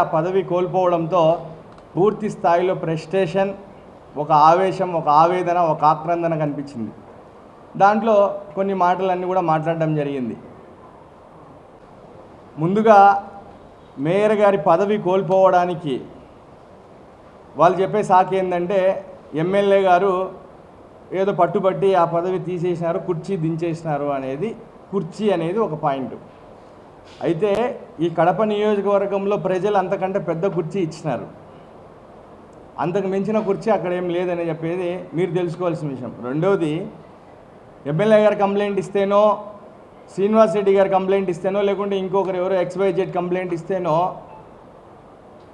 ఆ పదవి కోల్పోవడంతో పూర్తి స్థాయిలో ప్రెస్టేషన్ ఒక ఆవేశం ఒక ఆవేదన ఒక ఆక్రందన కనిపించింది. దాంట్లో కొన్ని మాటలన్నీ కూడా మాట్లాడడం జరిగింది. ముందుగా మేయర్ గారి పదవి కోల్పోవడానికి వాళ్ళు చెప్పే సాకు ఏంటంటే ఎమ్మెల్యే గారు ఏదో పట్టుబట్టి ఆ పదవి తీసేసినారు కుర్చీ దించేసినారు అనేది కుర్చీ అనేది ఒక పాయింట్. అయితే ఈ కడప నియోజకవర్గంలో ప్రజలు అంతకంటే పెద్ద కుర్చీ ఇచ్చినారు. అంతకు మించిన కుర్చీ అక్కడ ఏం లేదని చెప్పేది మీరు తెలుసుకోవాల్సిన విషయం. రెండవది ఎమ్మెల్యే గారు కంప్లైంట్ ఇస్తేనో శ్రీనివాస్ రెడ్డి గారు కంప్లైంట్ ఇస్తేనో లేకుంటే ఇంకొకరు ఎవరో ఎక్స్వైజెడ్ కంప్లైంట్ ఇస్తేనో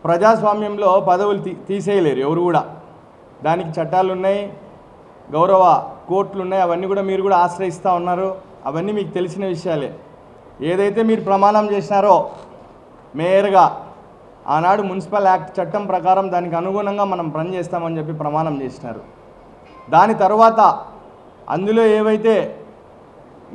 ప్రజాస్వామ్యంలో పదవులు తీ తీసేయలేరు ఎవరు కూడా. దానికి చట్టాలు ఉన్నాయి గౌరవ కోర్టులు ఉన్నాయి అవన్నీ కూడా మీరు కూడా ఆశ్రయిస్తూ ఉన్నారు. అవన్నీ మీకు తెలిసిన విషయాలే. ఏదైతే మీరు ప్రమాణం చేసినారో మేయర్గా ఆనాడు మున్సిపల్ యాక్ట్ చట్టం ప్రకారం దానికి అనుగుణంగా మనం పని చేస్తామని చెప్పి ప్రమాణం చేసినారు. దాని తర్వాత అందులో ఏవైతే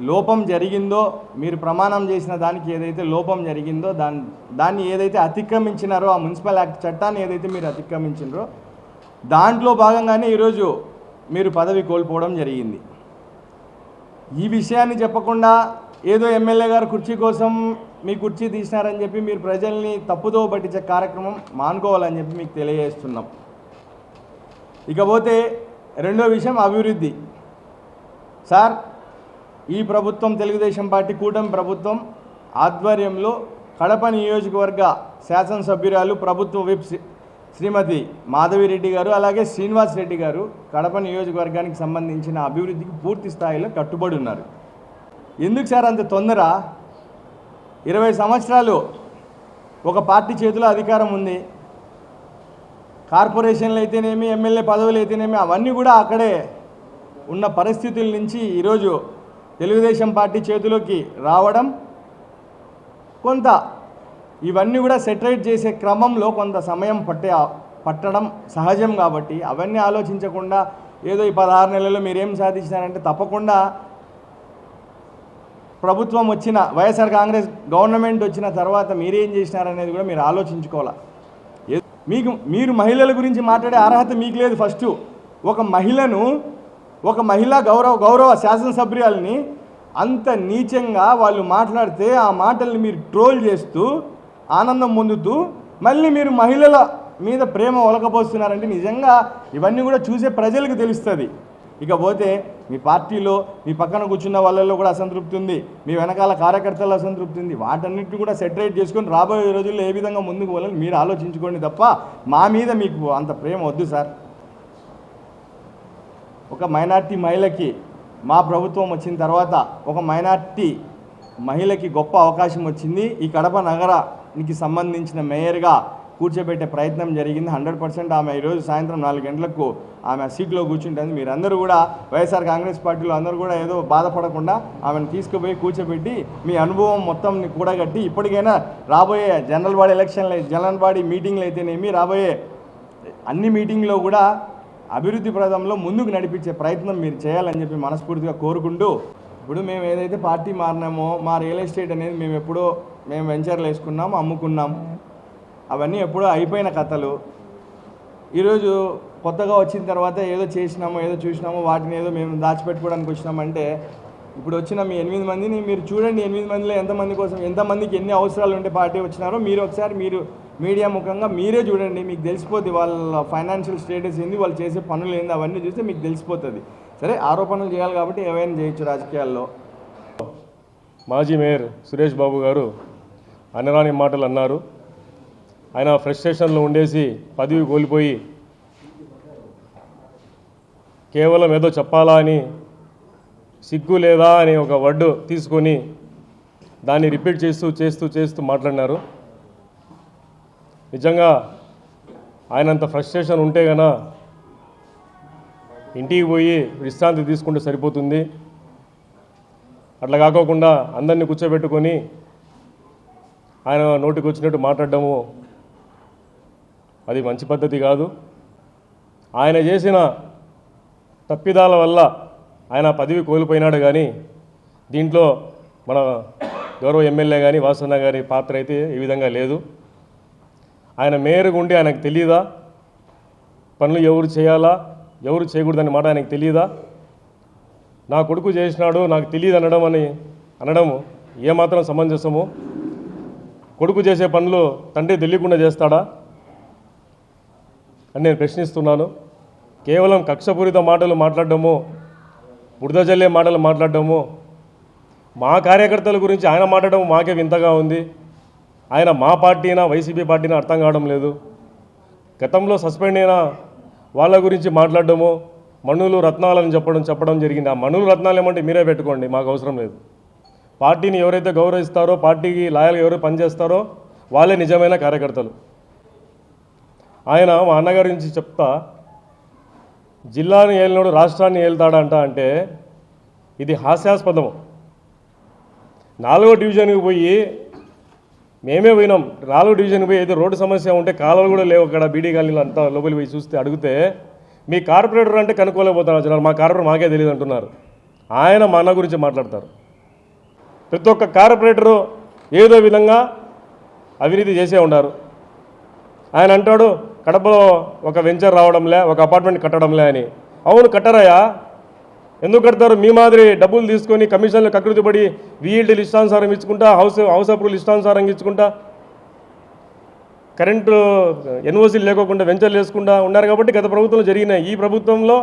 లోపం జరిగిందో మీరు ప్రమాణం చేసిన దానికి ఏదైతే లోపం జరిగిందో దాన్ని దాన్ని ఏదైతే అతిక్రమించినారో ఆ మున్సిపల్ యాక్ట్ చట్టాన్ని ఏదైతే మీరు అతిక్రమించినారో దాంట్లో భాగంగానే ఈరోజు మీరు పదవి కోల్పోవడం జరిగింది. ఈ విషయాన్ని చెప్పకుండా ఏదో ఎమ్మెల్యే గారు కుర్చీ కోసం మీ కుర్చీ తీసినారని చెప్పి మీరు ప్రజల్ని తప్పుదో పట్టించే కార్యక్రమం మానుకోవాలని చెప్పి మీకు తెలియజేస్తున్నాం. ఇకపోతే రెండో విషయం అభివృద్ధి. సార్ ఈ ప్రభుత్వం తెలుగుదేశం పార్టీ కూటమి ప్రభుత్వం ఆధ్వర్యంలో కడప నియోజకవర్గ శాసనసభ్యురాలు ప్రభుత్వ విప్ శ్రీమతి మాధవిరెడ్డి గారు అలాగే శ్రీనివాస్ రెడ్డి గారు కడప నియోజకవర్గానికి సంబంధించిన అభివృద్ధికి పూర్తి స్థాయిలో కట్టుబడి ఉన్నారు. ఎందుకు సార్ అంత తొందర? ఇరవై సంవత్సరాలు ఒక పార్టీ చేతిలో అధికారం ఉంది. కార్పొరేషన్లు అయితేనేమి ఎమ్మెల్యే పదవులు అయితేనేమి అవన్నీ కూడా అక్కడే ఉన్న పరిస్థితుల నుంచి ఈరోజు తెలుగుదేశం పార్టీ చేతిలోకి రావడం కొంత ఇవన్నీ కూడా సెటరేట్ చేసే క్రమంలో కొంత సమయం పట్టే పట్టడం సహజం కాబట్టి అవన్నీ ఆలోచించకుండా ఏదో ఈ పదహారు నెలల్లో మీరేం సాధించినారంటే తప్పకుండా ప్రభుత్వం వచ్చిన వైఎస్ఆర్ కాంగ్రెస్ గవర్నమెంట్ వచ్చిన తర్వాత మీరేం చేసినారనేది కూడా మీరు ఆలోచించుకోవాలి? మీకు మీరు మహిళల గురించి మాట్లాడే అర్హత మీకు లేదు ఫస్ట్. ఒక మహిళను ఒక మహిళా గౌరవ గౌరవ శాసనసభ్యురాలని అంత నీచంగా వాళ్ళు మాట్లాడితే ఆ మాటల్ని మీరు ట్రోల్ చేస్తూ ఆనందం పొందుతూ మళ్ళీ మీరు మహిళల మీద ప్రేమ ఒలకపోస్తున్నారంటే నిజంగా ఇవన్నీ కూడా చూసే ప్రజలకు తెలుస్తుంది. ఇకపోతే మీ పార్టీలో మీ పక్కన కూర్చున్న వాళ్ళల్లో కూడా అసంతృప్తి ఉంది. మీ వెనకాల కార్యకర్తల అసంతృప్తి ఉంది. వాటన్నిటిని కూడా సెటరేట్ చేసుకొని రాబోయే రోజుల్లో ఏ విధంగా ముందుకు వెళ్ళాలి మీరు ఆలోచించుకోండి తప్ప మా మీద మీకు అంత ప్రేమ వద్దు సార్. ఒక మైనార్టీ మహిళకి మా ప్రభుత్వం వచ్చిన తర్వాత ఒక మైనార్టీ మహిళకి గొప్ప అవకాశం వచ్చింది. ఈ కడప నగరానికి సంబంధించిన మేయర్గా కూర్చోబెట్టే ప్రయత్నం జరిగింది. హండ్రెడ్ పర్సెంట్ ఆమె ఈరోజు సాయంత్రం నాలుగు గంటలకు ఆమె సీట్లో కూర్చుంటుంది. మీరందరూ కూడా వైఎస్ఆర్ కాంగ్రెస్ పార్టీలో అందరూ కూడా ఏదో బాధపడకుండా ఆమెను తీసుకుపోయి కూర్చోబెట్టి మీ అనుభవం మొత్తం కూడగట్టి ఇప్పటికైనా రాబోయే జనరల్ బాడీ ఎలక్షన్లు జనరల్ బాడీ మీటింగ్లు అయితేనేమి రాబోయే అన్ని మీటింగ్లో కూడా అభివృద్ధి ప్రదంలో ముందుకు నడిపించే ప్రయత్నం మీరు చేయాలని చెప్పి మనస్ఫూర్తిగా కోరుకుంటూ ఇప్పుడు మేము ఏదైతే పార్టీ మారినామో మా రియల్ ఎస్టేట్ అనేది మేము ఎప్పుడో మేము వెంచర్లు వేసుకున్నాం అమ్ముకున్నాం. అవన్నీ ఎప్పుడో అయిపోయిన కథలు. ఈరోజు కొత్తగా వచ్చిన తర్వాత ఏదో చేసినామో ఏదో చూసినామో వాటిని ఏదో మేము దాచిపెట్టుకోవడానికి వచ్చినామంటే ఇప్పుడు వచ్చిన మీ ఎనిమిది మందిని మీరు చూడండి ఎనిమిది మందిలో ఎంతమంది కోసం ఎంతమందికి ఎన్ని అవసరాలు ఉంటే పార్టీ వచ్చినారో మీరు ఒకసారి మీరు మీడియా ముఖంగా మీరే చూడండి. మీకు తెలిసిపోద్ది వాళ్ళ ఫైనాన్షియల్ స్టేటస్ ఏంది వాళ్ళు చేసే పనులు ఏంది అవన్నీ చూస్తే మీకు తెలిసిపోతుంది. సరే ఆరోపణలు చేయాలి కాబట్టి ఏవైనా చేయొచ్చు రాజకీయాల్లో? మాజీ మేయర్ సురేష్ బాబు గారు అనరాని మాటలు అన్నారు. ఆయన ఫ్రస్ట్రేషన్లో ఉండేసి పదవి కోల్పోయి కేవలం ఏదో చెప్పాలా అని సిగ్గు లేదా అని ఒక వర్డ్ తీసుకొని దాన్ని రిపీట్ చేస్తూ చేస్తూ చేస్తూ మాట్లాడినారు. నిజంగా ఆయనంత ఫ్రస్ట్రేషన్ ఉంటే గన ఇంటికి పోయి విశ్రాంతి తీసుకుంటే సరిపోతుంది. అట్లా కాకోకుండా అందరినీ కూర్చోబెట్టుకొని ఆయన నోటికి వచ్చినట్టు మాట్లాడడము. అది మంచి పద్ధతి కాదు. ఆయన చేసిన తప్పిదాల వల్ల ఆయన పదవి కోల్పోయినాడు కానీ దీంట్లో మన గౌరవ ఎమ్మెల్యే కానీ వాసన్న గారి పాత్ర అయితే ఈ విధంగా లేదు. ఆయన మేయర్గా ఉండి ఆయనకు తెలియదా పనులు ఎవరు చేయాలా? ఎవరు చేయకూడదనే మాట ఆయనకు తెలియదా నా కొడుకు చేసినాడు నాకు తెలియదు అనడం అని అనడము ఏమాత్రం సమంజసము? కొడుకు చేసే పనులు తండ్రి తెలియకుండా చేస్తాడా? అని నేను ప్రశ్నిస్తున్నాను. కేవలం కక్షపూరిత మాటలు మాట్లాడడము బురద మాటలు మాట్లాడడము మా కార్యకర్తల గురించి ఆయన మాట్లాడడం మాకే వింతగా ఉంది. ఆయన మా పార్టీనా వైసీపీ పార్టీనా అర్థం కావడం లేదు. గతంలో సస్పెండ్ అయిన వాళ్ళ గురించి మాట్లాడడము మణులు రత్నాలని చెప్పడం చెప్పడం జరిగింది. ఆ మణులు రత్నాలు ఏమంటే మీరే పెట్టుకోండి మాకు అవసరం లేదు. పార్టీని ఎవరైతే గౌరవిస్తారో పార్టీకి లాయల్గా ఎవరు పనిచేస్తారో వాళ్ళే నిజమైన కార్యకర్తలు. ఆయన మా అన్నగారి నుంచి చెప్తా. జిల్లాని ఏలినోడు రాష్ట్రాన్ని ఏలుతాడంట అంటే ఇది హాస్యాస్పదము. నాలుగో డివిజన్కి పోయి మేమే పోయినాం. నాలుగో డివిజన్కి పోయి ఏదో రోడ్డు సమస్య ఉంటే కాలువలు కూడా లేవు అక్కడ బీడీ కాలనీలో అంతా లోపలికి పోయి చూస్తే అడిగితే మీ కార్పొరేటర్ అంటే కనుక్కోలేకపోతున్నారు జనాలు? మా కార్పొరేటర్ మాకే తెలియదు అంటున్నారు. ఆయన మా అన్న గురించి మాట్లాడతారు. ప్రతి ఒక్క కార్పొరేటరు ఏదో విధంగా అవినీతి చేసే ఉన్నారు. ఆయన అంటాడు కడపలో ఒక వెంచర్ రావడంలే ఒక అపార్ట్మెంట్ కట్టడంలే అని. అవును కట్టరాయా ఎందుకు కడతారు? మీ మాదిరి డబ్బులు తీసుకొని కమిషన్లు కకృతి పడి వీఈల్టీలు ఇష్టానుసారం ఇచ్చుకుంటా హౌస్ హౌస్ అప్రూవల్ ఇష్టానుసారం ఇచ్చుకుంటా? కరెంటు ఎన్ఓసీలు లేకోకుండా వెంచర్లు వేసుకుంటా ఉన్నారు కాబట్టి గత ప్రభుత్వంలో జరిగినాయి. ఈ ప్రభుత్వంలో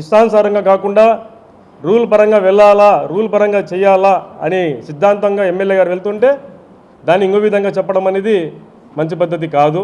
ఇష్టానుసారంగా కాకుండా రూల్ పరంగా వెళ్ళాలా రూల్ పరంగా చేయాలా అని సిద్ధాంతంగా ఎమ్మెల్యే గారు వెళ్తుంటే దాన్ని ఇంకో విధంగా చెప్పడం అనేది మంచి పద్ధతి కాదు.